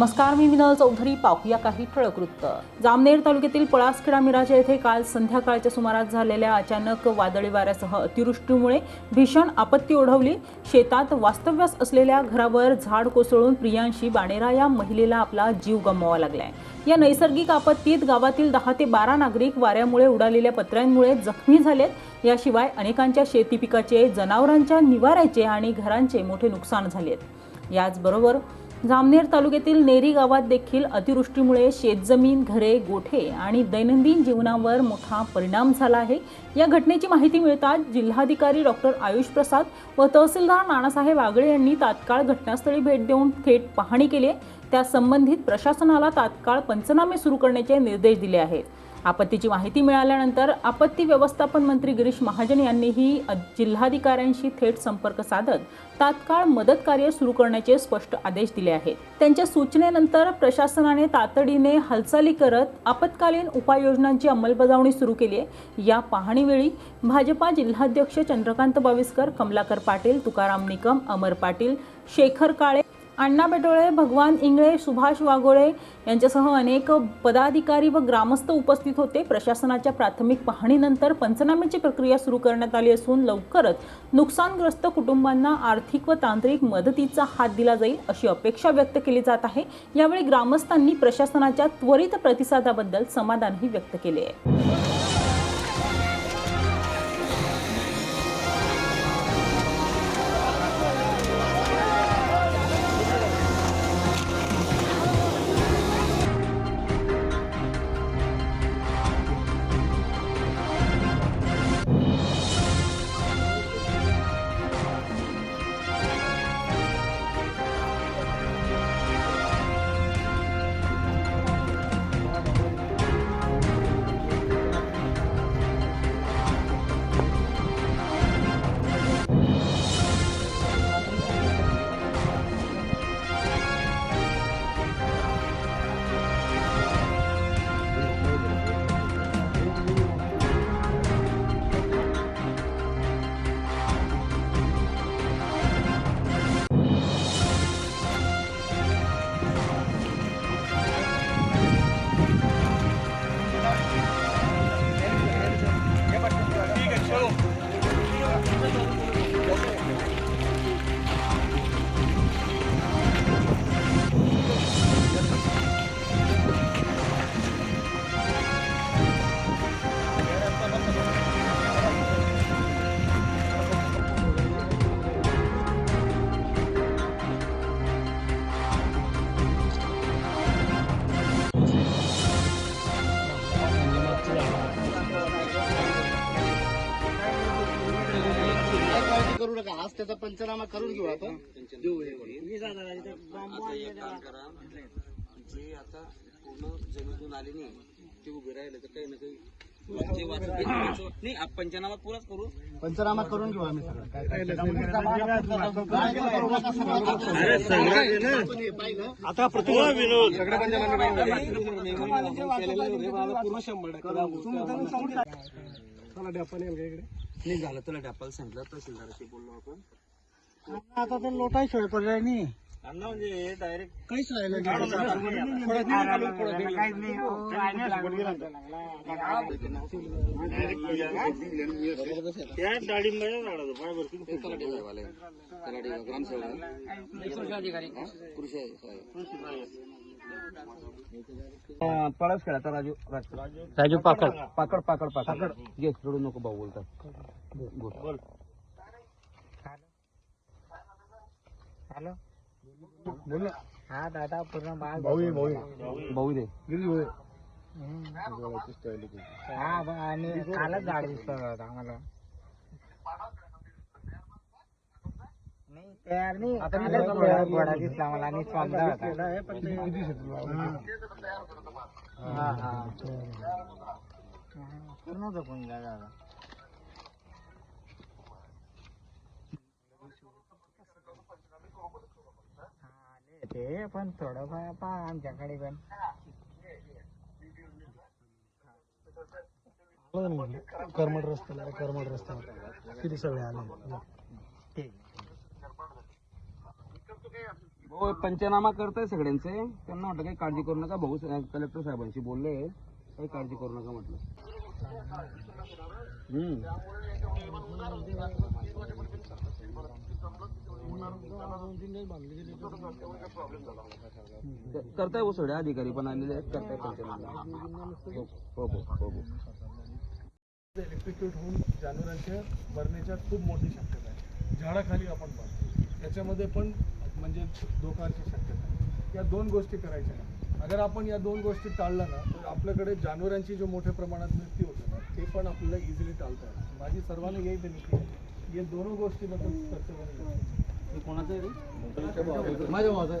नमस्कार मी विनल चौधरी. पाहूया काही ठळक वृत्त. जामनेर तालुक्यातील पळासखेडा मिराजा येथे काल संध्याकाळच्या सुमारास झालेल्या अचानक वादळी वाऱ्यासह अतिवृष्टीमुळे भीषण आपत्ती ओढवली. शेतात वास्तव्यास असलेल्या घरावर झाड कोसळून प्रियांशी बाणेरा या महिलेला आपला जीव गमवावा लागलाय. या नैसर्गिक आपत्तीत गावातील दहा ते बारा नागरिक वाऱ्यामुळे उडालेल्या पत्र्यांमुळे जखमी झालेत. याशिवाय अनेकांच्या शेती पिकाचे जनावरांच्या निवाऱ्याचे आणि घरांचे मोठे नुकसान झालेत. याचबरोबर जामनेर तालुक्यातील नेरी गावात देखील अतिवृष्टीमुळे शेतजमीन घरे गोठे आणि दैनंदिन जीवनावर मोठा परिणाम झाला आहे या घटनेची माहिती मिळताच जिल्हाधिकारी डॉक्टर आयुष प्रसाद व तहसीलदार नानासाहेब आगळे यांनी तात्काळ घटनास्थळी भेट देऊन थेट पाहणी केली आहे. त्या संबंधित प्रशासनाला तात्काळ पंचनामे सुरू करण्याचे निर्देश दिले आहेत. आपत्तीची माहिती मिळाल्यानंतर आपत्ती व्यवस्थापन मंत्री गिरीश महाजन यांनीही जिल्हाधिकाऱ्यांशी थेट संपर्क साधत तात्काळ मदत कार्य सुरू करण्याचे स्पष्ट आदेश दिले आहेत. त्यांच्या सूचनेनंतर प्रशासनाने तातडीने हालचाली करत आपत्कालीन उपाययोजनांची अंमलबजावणी सुरू केली आहे. या पाहणीवेळी भाजपा जिल्हाध्यक्ष चंद्रकांत बाविस्कर कमलाकर पाटील तुकाराम निकम अमर पाटील शेखर काळे अण्णा बेटोळे भगवान इंगळे सुभाष वाघोळे यांच्यासह अनेक पदाधिकारी व ग्रामस्थ उपस्थित होते. प्रशासनाच्या प्राथमिक पाहणीनंतर पंचनाम्याची प्रक्रिया सुरू करण्यात आली असून लवकरच नुकसानग्रस्त कुटुंबांना आर्थिक व तांत्रिक मदतीचा हात दिला जाईल अशी अपेक्षा व्यक्त केली जात आहे. यावेळी ग्रामस्थांनी प्रशासनाच्या त्वरित प्रतिसादाबद्दल समाधानही व्यक्त केले आहे. करू नका. आज त्याचा पंचनामा करून घेऊ आपण. देऊ हे आता एक काम करा. जे आता पूर्ण जमिनीतून आले नाही ते उभे राहिले तर काही ना काही जे वाचत नाही पंचनामा पुराच करू. पंचनामा करून घेऊ आम्ही सगळं. काय काय आता प्रतिभा विनोद. सगळे पंचनामे करून पूर्ण शंभर टक्के नाही झालं तुला डॅपाला सांगितलं तहसीलदाराशी बोललो आपण. आता तर लोटाही सोय पर्याय नाही अण्णा म्हणजे डायरेक्ट काहीच राहिलं त्या डाळिंबाच्या झाडाचं पाय भरती पळस खेळाचा राजू राजू. पाकड. पाकड पाकड पाकड. घे सोडू नको भाऊ बोलतात. बोल. हा दादा पूर्ण माल भाऊ भाऊ भाऊ दे. हा आणि कालच झाड दिसत आम्हाला. तयार नाही कालच घोडा घोडा दिसला मला आणि स्वांदा होता. हा हा. पूर्ण जपून जागा ते पण थोडंफार पहा आमच्याकडे पण. करमट रस्त्याला करमट रस्त्यावर. किती सगळे आले? ठीक. भाऊ पंचनामा करताय सगळ्यांचे. त्यांना म्हटलं काही काळजी करू नका. भाऊ कलेक्टर साहेबांशी बोलले. काही काळजी करू नका म्हटलं. हम्म. करताय हो सगळे अधिकारी पण आलेले आहेत करताय पंचनामा. हो हो हो. हो, हो. होऊन जानवरांच्या मरण्याच्या खूप मोठी शक्यता आहे. झाडाखाली आपण पाहतो. त्याच्यामध्ये पण म्हणजे धोकाची शक्यता आहे. या दोन गोष्टी करायच्या आहे. अगर आपण या दोन गोष्टी टाळल्या ना तर आपल्याकडे जनावरांची जो मोठ्या प्रमाणात मृत्यू होते ना ते पण आपल्याला इझिली टाळता येईल माझी सर्वांना यही विनंती आहे. या दोन गोष्टीबद्दल हे कोणाचं? माझ्या आहे.